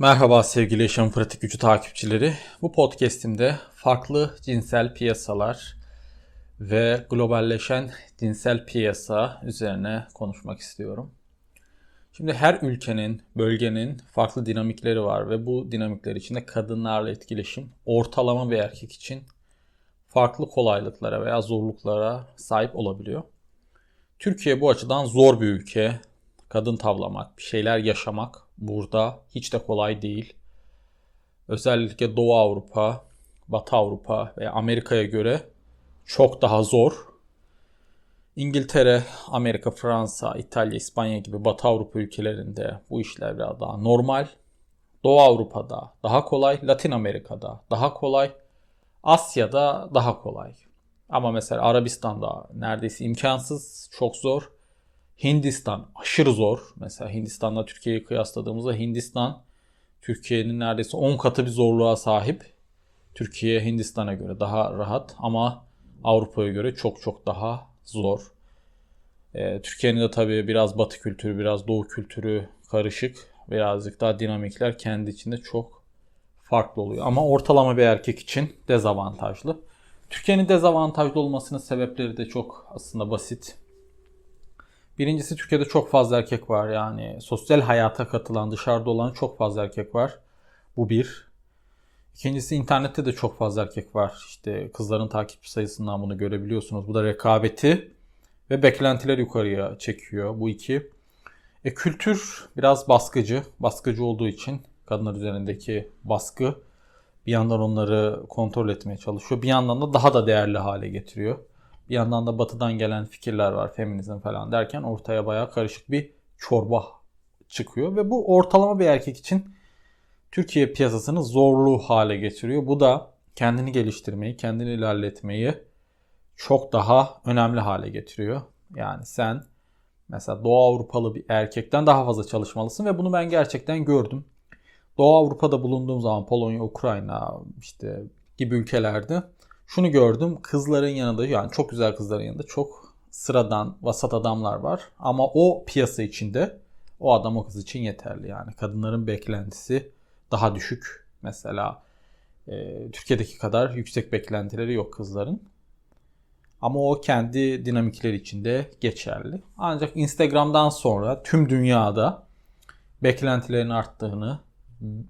Merhaba sevgili Yaşam Pratik Gücü takipçileri. Bu podcast'imde farklı cinsel piyasalar ve globalleşen cinsel piyasa üzerine konuşmak istiyorum. Şimdi her ülkenin, bölgenin farklı dinamikleri var ve bu dinamikler içinde kadınlarla etkileşim ortalama bir erkek için farklı kolaylıklara veya zorluklara sahip olabiliyor. Türkiye bu açıdan zor bir ülke. Kadın tavlamak, bir şeyler yaşamak burada hiç de kolay değil. Özellikle Doğu Avrupa, Batı Avrupa ve Amerika'ya göre çok daha zor. İngiltere, Amerika, Fransa, İtalya, İspanya gibi Batı Avrupa ülkelerinde bu işler biraz daha normal. Doğu Avrupa'da daha kolay, Latin Amerika'da daha kolay, Asya'da daha kolay. Ama mesela Arabistan'da neredeyse imkansız, çok zor. Hindistan aşırı zor. Mesela Hindistan'la Türkiye'yi kıyasladığımızda Hindistan Türkiye'nin neredeyse 10 katı bir zorluğa sahip. Türkiye Hindistan'a göre daha rahat ama Avrupa'ya göre çok çok daha zor. Ee, Türkiye'nin de tabii biraz batı kültürü, biraz doğu kültürü karışık. Birazcık daha dinamikler kendi içinde çok farklı oluyor. Ama ortalama bir erkek için dezavantajlı. Türkiye'nin dezavantajlı olmasının sebepleri de çok aslında basit. Birincisi Türkiye'de çok fazla erkek var yani sosyal hayata katılan dışarıda olan çok fazla erkek var. Bu bir. İkincisi internette de çok fazla erkek var. İşte kızların takipçi sayısından bunu görebiliyorsunuz. Bu da rekabeti ve beklentiler yukarıya çekiyor. Bu iki. E, kültür biraz baskıcı. Baskıcı olduğu için kadınlar üzerindeki baskı bir yandan onları kontrol etmeye çalışıyor. Bir yandan da daha da değerli hale getiriyor. Bir yandan da batıdan gelen fikirler var, feminizm falan derken ortaya bayağı karışık bir çorba çıkıyor. Ve bu ortalama bir erkek için Türkiye piyasasını zorlu hale getiriyor. Bu da kendini geliştirmeyi, kendini ilerletmeyi çok daha önemli hale getiriyor. Yani sen mesela Doğu Avrupalı bir erkekten daha fazla çalışmalısın ve bunu ben gerçekten gördüm. Doğu Avrupa'da bulunduğum zaman Polonya, Ukrayna işte gibi ülkelerde şunu gördüm. Kızların yanında yani çok güzel kızların yanında çok sıradan vasat adamlar var. Ama o piyasa içinde o adam o kız için yeterli yani. Kadınların beklentisi daha düşük. Mesela e, Türkiye'deki kadar yüksek beklentileri yok kızların. Ama o kendi dinamikleri içinde geçerli. Ancak Instagram'dan sonra tüm dünyada beklentilerin arttığını,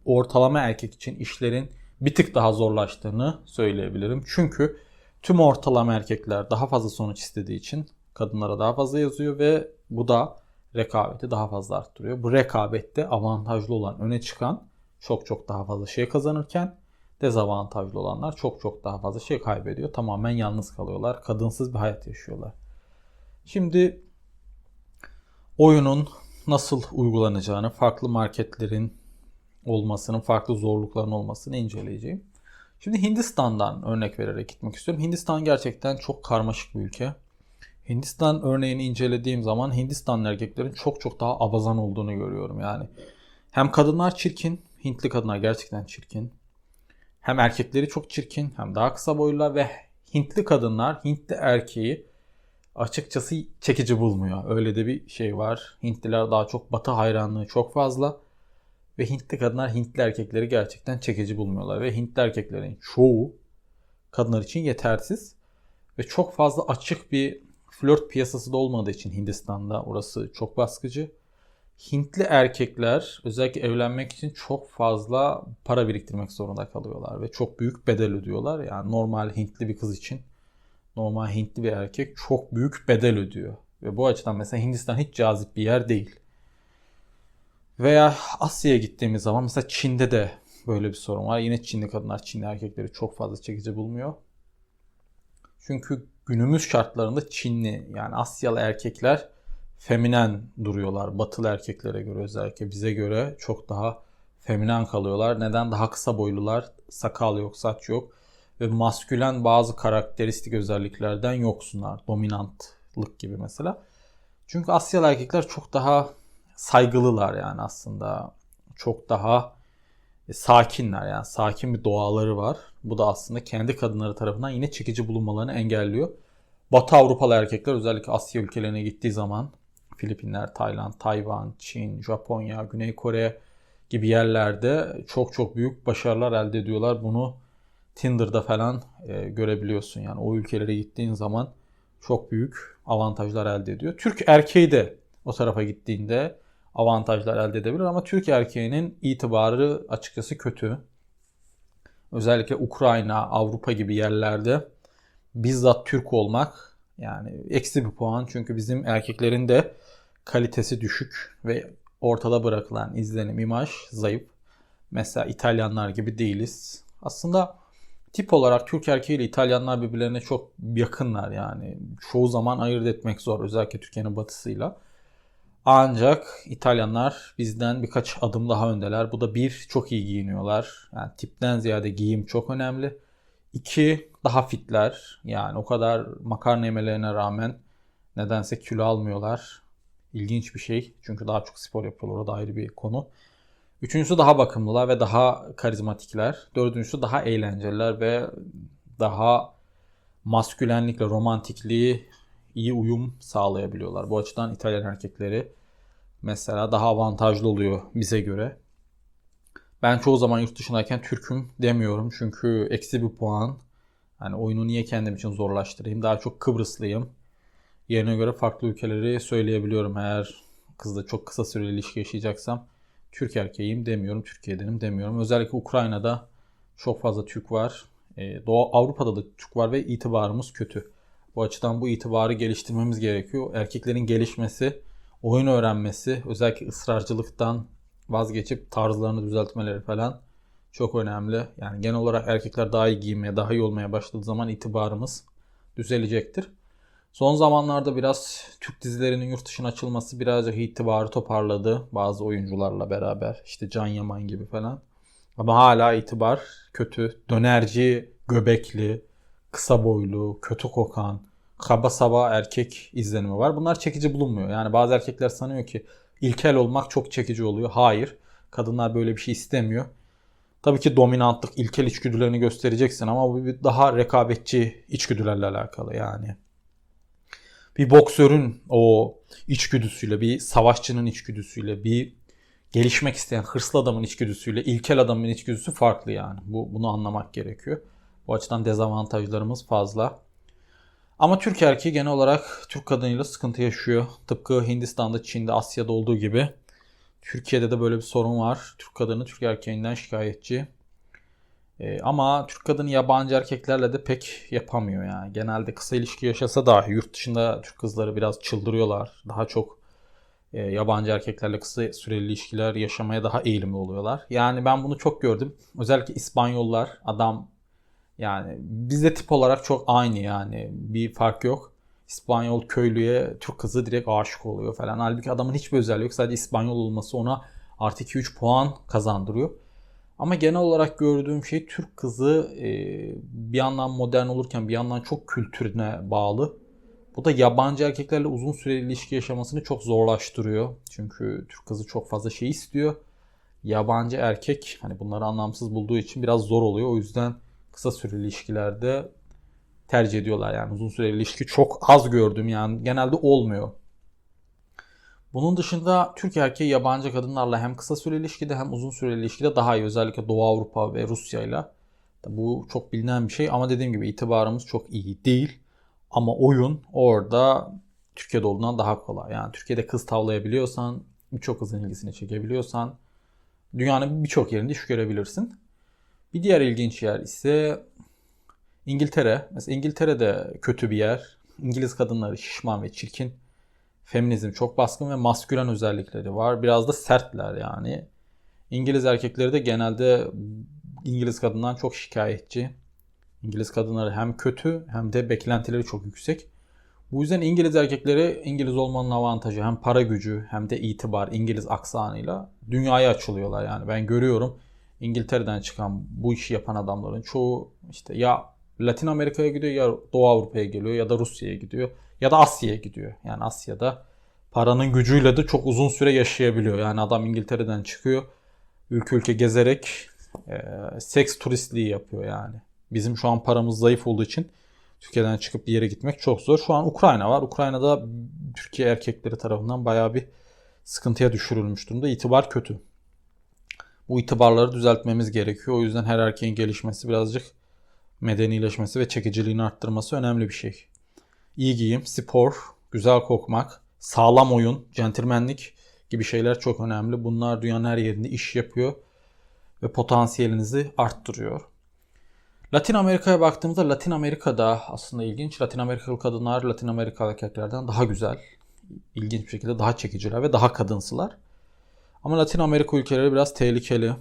ortalama erkek için işlerin bir tık daha zorlaştığını söyleyebilirim. Çünkü tüm ortalama erkekler daha fazla sonuç istediği için kadınlara daha fazla yazıyor ve bu da rekabeti daha fazla arttırıyor. Bu rekabette avantajlı olan, öne çıkan çok çok daha fazla şey kazanırken dezavantajlı olanlar çok çok daha fazla şey kaybediyor. Tamamen yalnız kalıyorlar. Kadınsız bir hayat yaşıyorlar. Şimdi oyunun nasıl uygulanacağını, farklı marketlerin olmasının, farklı zorlukların olmasını inceleyeceğim. Şimdi Hindistan'dan örnek vererek gitmek istiyorum. Hindistan gerçekten çok karmaşık bir ülke. Hindistan örneğini incelediğim zaman Hindistan erkeklerin çok çok daha abazan olduğunu görüyorum yani. Hem kadınlar çirkin, Hintli kadınlar gerçekten çirkin. Hem erkekleri çok çirkin, hem daha kısa boylular ve Hintli kadınlar Hintli erkeği açıkçası çekici bulmuyor. Öyle de bir şey var. Hintliler daha çok batı hayranlığı çok fazla. Ve Hintli kadınlar Hintli erkekleri gerçekten çekici bulmuyorlar. Ve Hintli erkeklerin çoğu kadınlar için yetersiz. Ve çok fazla açık bir flört piyasası da olmadığı için Hindistan'da orası çok baskıcı. Hintli erkekler özellikle evlenmek için çok fazla para biriktirmek zorunda kalıyorlar ve çok büyük bedel ödüyorlar. Yani normal Hintli bir kız için normal Hintli bir erkek çok büyük bedel ödüyor. Ve bu açıdan mesela Hindistan hiç cazip bir yer değil. Veya Asya'ya gittiğimiz zaman mesela Çin'de de böyle bir sorun var. Yine Çinli kadınlar Çinli erkekleri çok fazla çekici bulmuyor. Çünkü günümüz şartlarında Çinli yani Asyalı erkekler feminen duruyorlar. Batılı erkeklere göre özellikle bize göre çok daha feminen kalıyorlar. Neden? Daha kısa boylular, sakal yok, saç yok ve maskülen bazı karakteristik özelliklerden yoksunlar. Dominantlık gibi mesela. Çünkü Asyalı erkekler çok daha saygılılar yani aslında. Çok daha e, sakinler yani sakin bir doğaları var. Bu da aslında kendi kadınları tarafından yine çekici bulunmalarını engelliyor. Batı Avrupalı erkekler özellikle Asya ülkelerine gittiği zaman Filipinler, Tayland, Tayvan, Çin, Japonya, Güney Kore gibi yerlerde çok çok büyük başarılar elde ediyorlar. Bunu Tinder'da falan e, görebiliyorsun. Yani o ülkelere gittiğin zaman çok büyük avantajlar elde ediyor. Türk erkeği de o tarafa gittiğinde avantajlar elde edebilir ama Türk erkeğinin itibarı açıkçası kötü. Özellikle Ukrayna, Avrupa gibi yerlerde bizzat Türk olmak yani eksi bir puan çünkü bizim erkeklerin de kalitesi düşük ve ortada bırakılan izlenim, imaj zayıf. Mesela İtalyanlar gibi değiliz. Aslında tip olarak Türk erkeği ile İtalyanlar birbirlerine çok yakınlar yani. Çoğu zaman ayırt etmek zor özellikle Türkiye'nin batısıyla. Ancak İtalyanlar bizden birkaç adım daha öndeler. Bu da bir, çok iyi giyiniyorlar. Yani tipten ziyade giyim çok önemli. İki, daha fitler. Yani o kadar makarna yemelerine rağmen nedense kilo almıyorlar. İlginç bir şey. Çünkü daha çok spor yapıyorlar. O da ayrı bir konu. Üçüncüsü daha bakımlılar ve daha karizmatikler. Dördüncüsü daha eğlenceliler ve daha maskülenlikle, romantikliği iyi uyum sağlayabiliyorlar. Bu açıdan İtalyan erkekleri mesela daha avantajlı oluyor bize göre. Ben çoğu zaman yurt dışındayken Türk'üm demiyorum çünkü eksi bir puan. Yani oyunu niye kendim için zorlaştırayım? Daha çok Kıbrıslıyım. Yerine göre farklı ülkeleri söyleyebiliyorum. Eğer kızla çok kısa süreli ilişki yaşayacaksam Türk erkeğiyim demiyorum, Türkiye'denim demiyorum. Özellikle Ukrayna'da çok fazla Türk var. Ee, Doğu Avrupa'da da Türk var ve itibarımız kötü. Bu açıdan bu itibarı geliştirmemiz gerekiyor. Erkeklerin gelişmesi, oyun öğrenmesi, özellikle ısrarcılıktan vazgeçip tarzlarını düzeltmeleri falan çok önemli. Yani genel olarak erkekler daha iyi giymeye, daha iyi olmaya başladığı zaman itibarımız düzelecektir. Son zamanlarda biraz Türk dizilerinin yurt dışına açılması birazcık itibarı toparladı bazı oyuncularla beraber. İşte Can Yaman gibi falan. Ama hala itibar kötü. Dönerci, göbekli, kısa boylu, kötü kokan, kaba saba erkek izlenimi var. Bunlar çekici bulunmuyor. Yani bazı erkekler sanıyor ki ilkel olmak çok çekici oluyor. Hayır. Kadınlar böyle bir şey istemiyor. Tabii ki dominantlık, ilkel içgüdülerini göstereceksin ama bu bir daha rekabetçi içgüdülerle alakalı yani. Bir boksörün o içgüdüsüyle, bir savaşçının içgüdüsüyle, bir gelişmek isteyen hırslı adamın içgüdüsüyle, ilkel adamın içgüdüsü farklı yani. Bu bunu anlamak gerekiyor. Bu açıdan dezavantajlarımız fazla. Ama Türk erkeği genel olarak Türk kadınıyla sıkıntı yaşıyor. Tıpkı Hindistan'da, Çin'de, Asya'da olduğu gibi. Türkiye'de de böyle bir sorun var. Türk kadını Türk erkeğinden şikayetçi. Ee, ama Türk kadını yabancı erkeklerle de pek yapamıyor yani. Genelde kısa ilişki yaşasa dahi yurt dışında Türk kızları biraz çıldırıyorlar. Daha çok e, yabancı erkeklerle kısa süreli ilişkiler yaşamaya daha eğilimli oluyorlar. Yani ben bunu çok gördüm. Özellikle İspanyollar adam yani bizde tip olarak çok aynı yani. Bir fark yok. İspanyol köylüye Türk kızı direkt aşık oluyor falan. Halbuki adamın hiçbir özelliği yok. Sadece İspanyol olması ona artı 2-3 puan kazandırıyor. Ama genel olarak gördüğüm şey Türk kızı e, bir yandan modern olurken bir yandan çok kültürüne bağlı. Bu da yabancı erkeklerle uzun süreli ilişki yaşamasını çok zorlaştırıyor. Çünkü Türk kızı çok fazla şey istiyor. Yabancı erkek hani bunları anlamsız bulduğu için biraz zor oluyor. O yüzden kısa süreli ilişkilerde tercih ediyorlar. Yani uzun süreli ilişki çok az gördüm yani genelde olmuyor. Bunun dışında Türk erkeği yabancı kadınlarla hem kısa süreli ilişkide hem uzun süreli ilişkide daha iyi. Özellikle Doğu Avrupa ve Rusya ile. Bu çok bilinen bir şey ama dediğim gibi itibarımız çok iyi değil. Ama oyun orada Türkiye'de olduğundan daha kolay. Yani Türkiye'de kız tavlayabiliyorsan, birçok kızın ilgisini çekebiliyorsan dünyanın birçok yerinde iş görebilirsin. Bir diğer ilginç yer ise İngiltere. Mesela İngiltere de kötü bir yer. İngiliz kadınları şişman ve çirkin. Feminizm çok baskın ve maskülen özellikleri var. Biraz da sertler yani. İngiliz erkekleri de genelde İngiliz kadından çok şikayetçi. İngiliz kadınları hem kötü hem de beklentileri çok yüksek. Bu yüzden İngiliz erkekleri İngiliz olmanın avantajı hem para gücü hem de itibar İngiliz aksanıyla dünyaya açılıyorlar. Yani ben görüyorum İngiltere'den çıkan bu işi yapan adamların çoğu işte ya Latin Amerika'ya gidiyor ya Doğu Avrupa'ya geliyor ya da Rusya'ya gidiyor ya da Asya'ya gidiyor. Yani Asya'da paranın gücüyle de çok uzun süre yaşayabiliyor. Yani adam İngiltere'den çıkıyor ülke ülke gezerek e, seks turistliği yapıyor yani. Bizim şu an paramız zayıf olduğu için Türkiye'den çıkıp bir yere gitmek çok zor. Şu an Ukrayna var. Ukrayna'da Türkiye erkekleri tarafından bayağı bir sıkıntıya düşürülmüş durumda. İtibar kötü. Bu itibarları düzeltmemiz gerekiyor. O yüzden her erkeğin gelişmesi birazcık medenileşmesi ve çekiciliğini arttırması önemli bir şey. İyi giyim, spor, güzel kokmak, sağlam oyun, centilmenlik gibi şeyler çok önemli. Bunlar dünyanın her yerinde iş yapıyor ve potansiyelinizi arttırıyor. Latin Amerika'ya baktığımızda Latin Amerika'da aslında ilginç. Latin Amerikalı kadınlar Latin Amerikalı erkeklerden daha güzel. ilginç bir şekilde daha çekiciler ve daha kadınsılar. Ama Latin Amerika ülkeleri biraz tehlikeli.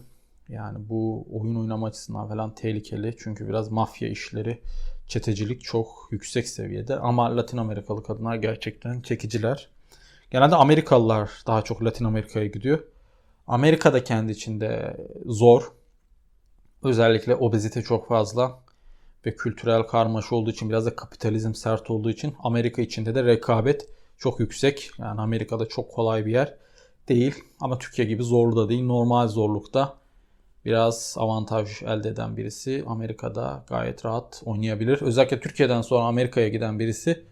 Yani bu oyun oynama açısından falan tehlikeli. Çünkü biraz mafya işleri, çetecilik çok yüksek seviyede. Ama Latin Amerikalı kadınlar gerçekten çekiciler. Genelde Amerikalılar daha çok Latin Amerika'ya gidiyor. Amerika da kendi içinde zor. Özellikle obezite çok fazla ve kültürel karmaşa olduğu için biraz da kapitalizm sert olduğu için Amerika içinde de rekabet çok yüksek. Yani Amerika'da çok kolay bir yer değil ama Türkiye gibi zorlu da değil. Normal zorlukta biraz avantaj elde eden birisi Amerika'da gayet rahat oynayabilir. Özellikle Türkiye'den sonra Amerika'ya giden birisi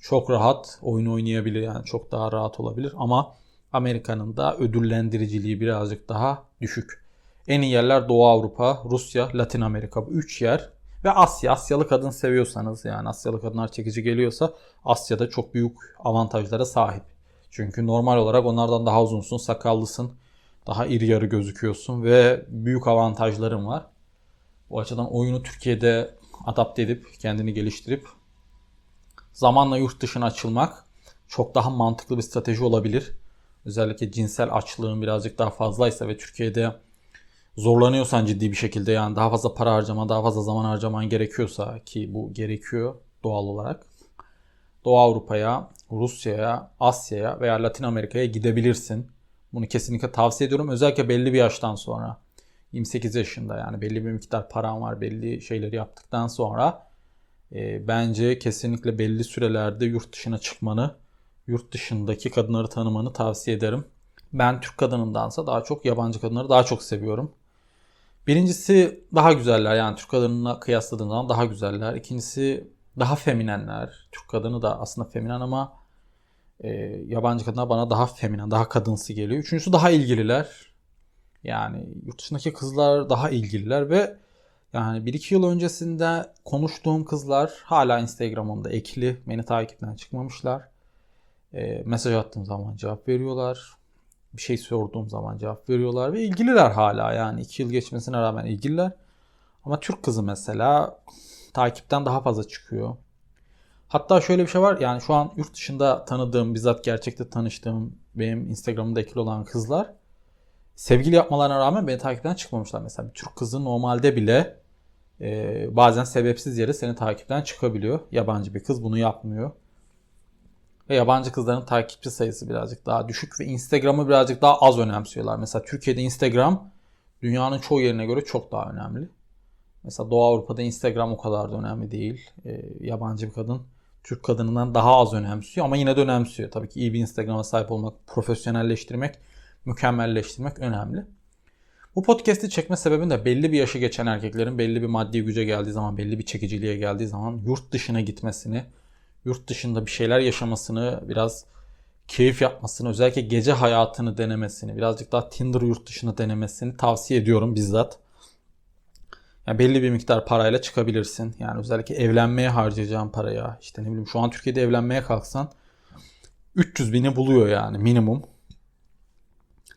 çok rahat oyun oynayabilir. Yani çok daha rahat olabilir ama Amerika'nın da ödüllendiriciliği birazcık daha düşük. En iyi yerler Doğu Avrupa, Rusya, Latin Amerika bu üç yer. Ve Asya. Asyalı kadın seviyorsanız yani Asyalı kadınlar çekici geliyorsa Asya'da çok büyük avantajlara sahip. Çünkü normal olarak onlardan daha uzunsun, sakallısın, daha iri yarı gözüküyorsun ve büyük avantajların var. Bu açıdan oyunu Türkiye'de adapte edip kendini geliştirip zamanla yurt dışına açılmak çok daha mantıklı bir strateji olabilir. Özellikle cinsel açlığın birazcık daha fazlaysa ve Türkiye'de zorlanıyorsan ciddi bir şekilde yani daha fazla para harcama, daha fazla zaman harcaman gerekiyorsa ki bu gerekiyor doğal olarak. Doğu Avrupa'ya, Rusya'ya, Asya'ya veya Latin Amerika'ya gidebilirsin. Bunu kesinlikle tavsiye ediyorum. Özellikle belli bir yaştan sonra. 28 yaşında yani belli bir miktar paran var, belli şeyleri yaptıktan sonra e, bence kesinlikle belli sürelerde yurt dışına çıkmanı, yurt dışındaki kadınları tanımanı tavsiye ederim. Ben Türk kadınındansa daha çok yabancı kadınları daha çok seviyorum. Birincisi daha güzeller yani Türk kadınına kıyasladığım daha güzeller. İkincisi daha feminenler. Türk kadını da aslında feminen ama e, yabancı kadınlar bana daha feminen, daha kadınsı geliyor. Üçüncüsü daha ilgililer. Yani yurt dışındaki kızlar daha ilgililer ve yani 1-2 yıl öncesinde konuştuğum kızlar hala Instagram'ımda ekli. Beni takipten çıkmamışlar. E, mesaj attığım zaman cevap veriyorlar. Bir şey sorduğum zaman cevap veriyorlar ve ilgililer hala yani 2 yıl geçmesine rağmen ilgililer. Ama Türk kızı mesela takipten daha fazla çıkıyor. Hatta şöyle bir şey var yani şu an yurt dışında tanıdığım, bizzat gerçekte tanıştığım benim Instagram'da ekli olan kızlar sevgili yapmalarına rağmen beni takipten çıkmamışlar. Mesela bir Türk kızı normalde bile e, bazen sebepsiz yere seni takipten çıkabiliyor. Yabancı bir kız bunu yapmıyor. Ve yabancı kızların takipçi sayısı birazcık daha düşük ve Instagram'ı birazcık daha az önemsiyorlar. Mesela Türkiye'de Instagram dünyanın çoğu yerine göre çok daha önemli. Mesela Doğu Avrupa'da Instagram o kadar da önemli değil. E, yabancı bir kadın Türk kadınından daha az önemsiyor ama yine de önemsiyor. Tabii ki iyi bir Instagram'a sahip olmak, profesyonelleştirmek, mükemmelleştirmek önemli. Bu podcast'i çekme sebebim de belli bir yaşı geçen erkeklerin belli bir maddi güce geldiği zaman, belli bir çekiciliğe geldiği zaman yurt dışına gitmesini, yurt dışında bir şeyler yaşamasını, biraz keyif yapmasını, özellikle gece hayatını denemesini, birazcık daha Tinder yurt dışına denemesini tavsiye ediyorum bizzat. Yani belli bir miktar parayla çıkabilirsin. Yani özellikle evlenmeye harcayacağın paraya. işte ne bileyim şu an Türkiye'de evlenmeye kalksan 300 bini buluyor yani minimum.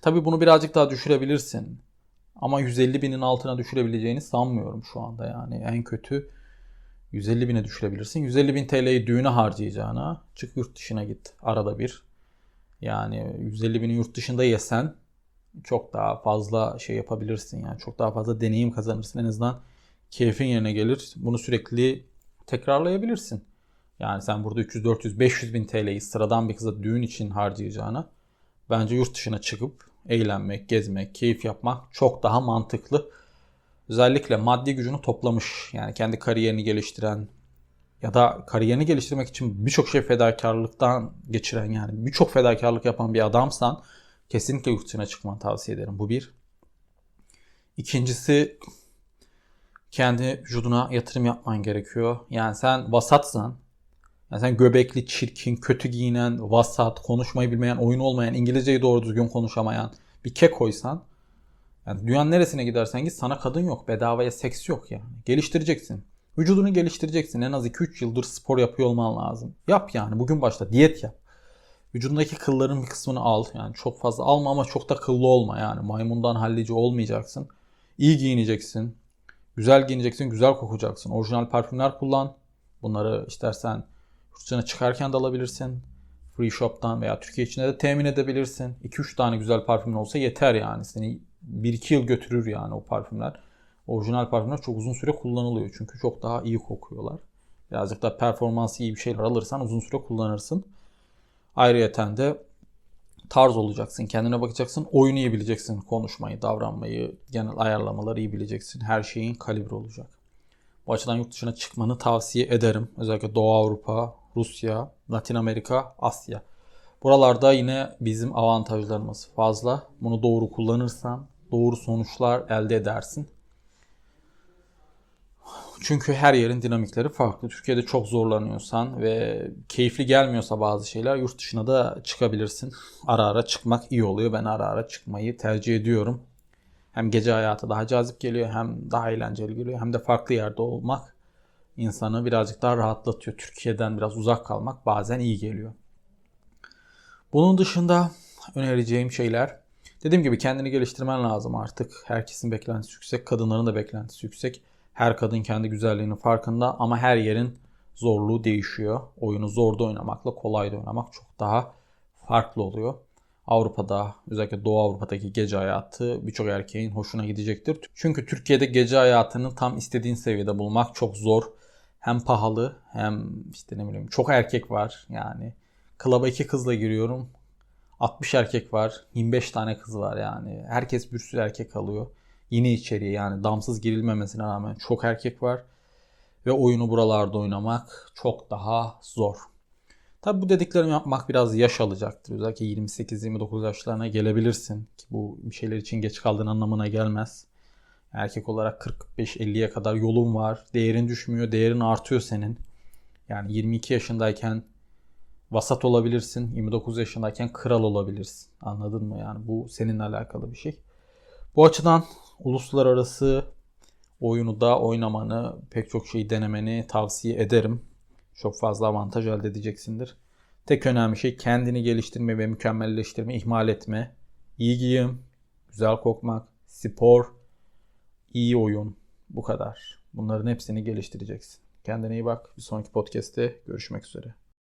Tabi bunu birazcık daha düşürebilirsin. Ama 150 binin altına düşürebileceğini sanmıyorum şu anda yani. En kötü 150 bine düşürebilirsin. 150 bin TL'yi düğüne harcayacağına çık yurt dışına git arada bir. Yani 150 bini yurt dışında yesen çok daha fazla şey yapabilirsin yani çok daha fazla deneyim kazanırsın en azından keyfin yerine gelir. Bunu sürekli tekrarlayabilirsin. Yani sen burada 300, 400, 500 bin TL'yi sıradan bir kıza düğün için harcayacağına bence yurt dışına çıkıp eğlenmek, gezmek, keyif yapmak çok daha mantıklı. Özellikle maddi gücünü toplamış yani kendi kariyerini geliştiren ya da kariyerini geliştirmek için birçok şey fedakarlıktan geçiren yani birçok fedakarlık yapan bir adamsan kesinlikle yurt dışına çıkmanı tavsiye ederim. Bu bir. İkincisi kendi vücuduna yatırım yapman gerekiyor. Yani sen vasatsan, yani sen göbekli, çirkin, kötü giyinen, vasat, konuşmayı bilmeyen, oyun olmayan, İngilizceyi doğru düzgün konuşamayan bir kekoysan Yani dünyanın neresine gidersen git sana kadın yok. Bedavaya seks yok yani. Geliştireceksin. Vücudunu geliştireceksin. En az 2-3 yıldır spor yapıyor olman lazım. Yap yani. Bugün başla. Diyet yap. Vücudundaki kılların bir kısmını al. Yani çok fazla alma ama çok da kıllı olma yani. Maymundan hallici olmayacaksın. İyi giyineceksin. Güzel giyineceksin. Güzel kokacaksın. Orijinal parfümler kullan. Bunları istersen yurt çıkarken de alabilirsin. Free Shop'tan veya Türkiye içinde de temin edebilirsin. 2-3 tane güzel parfümün olsa yeter yani. Seni 1-2 yıl götürür yani o parfümler. Orijinal parfümler çok uzun süre kullanılıyor. Çünkü çok daha iyi kokuyorlar. Birazcık da performansı iyi bir şeyler alırsan uzun süre kullanırsın. Ayrıyeten de tarz olacaksın. Kendine bakacaksın. Oyunu iyi bileceksin. Konuşmayı, davranmayı, genel ayarlamaları iyi bileceksin. Her şeyin kalibre olacak. Bu açıdan yurt dışına çıkmanı tavsiye ederim. Özellikle Doğu Avrupa, Rusya, Latin Amerika, Asya. Buralarda yine bizim avantajlarımız fazla. Bunu doğru kullanırsan doğru sonuçlar elde edersin. Çünkü her yerin dinamikleri farklı. Türkiye'de çok zorlanıyorsan ve keyifli gelmiyorsa bazı şeyler yurt dışına da çıkabilirsin. Ara ara çıkmak iyi oluyor. Ben ara ara çıkmayı tercih ediyorum. Hem gece hayatı daha cazip geliyor hem daha eğlenceli geliyor hem de farklı yerde olmak insanı birazcık daha rahatlatıyor. Türkiye'den biraz uzak kalmak bazen iyi geliyor. Bunun dışında önereceğim şeyler dediğim gibi kendini geliştirmen lazım artık. Herkesin beklentisi yüksek, kadınların da beklentisi yüksek. Her kadın kendi güzelliğinin farkında ama her yerin zorluğu değişiyor. Oyunu zorda oynamakla kolayda oynamak çok daha farklı oluyor. Avrupa'da özellikle Doğu Avrupa'daki gece hayatı birçok erkeğin hoşuna gidecektir. Çünkü Türkiye'de gece hayatını tam istediğin seviyede bulmak çok zor. Hem pahalı hem işte ne bileyim çok erkek var yani. Klaba iki kızla giriyorum. 60 erkek var. 25 tane kız var yani. Herkes bir sürü erkek alıyor. Yine içeriye yani damsız girilmemesine rağmen çok erkek var. Ve oyunu buralarda oynamak çok daha zor. Tabi bu dediklerimi yapmak biraz yaş alacaktır. Özellikle 28-29 yaşlarına gelebilirsin. Ki bu bir şeyler için geç kaldığın anlamına gelmez. Erkek olarak 45-50'ye kadar yolun var. Değerin düşmüyor, değerin artıyor senin. Yani 22 yaşındayken vasat olabilirsin. 29 yaşındayken kral olabilirsin. Anladın mı? Yani bu seninle alakalı bir şey. Bu açıdan uluslararası oyunu da oynamanı, pek çok şeyi denemeni tavsiye ederim. Çok fazla avantaj elde edeceksindir. Tek önemli şey kendini geliştirme ve mükemmelleştirme, ihmal etme. İyi giyim, güzel kokmak, spor, iyi oyun. Bu kadar. Bunların hepsini geliştireceksin. Kendine iyi bak. Bir sonraki podcast'te görüşmek üzere.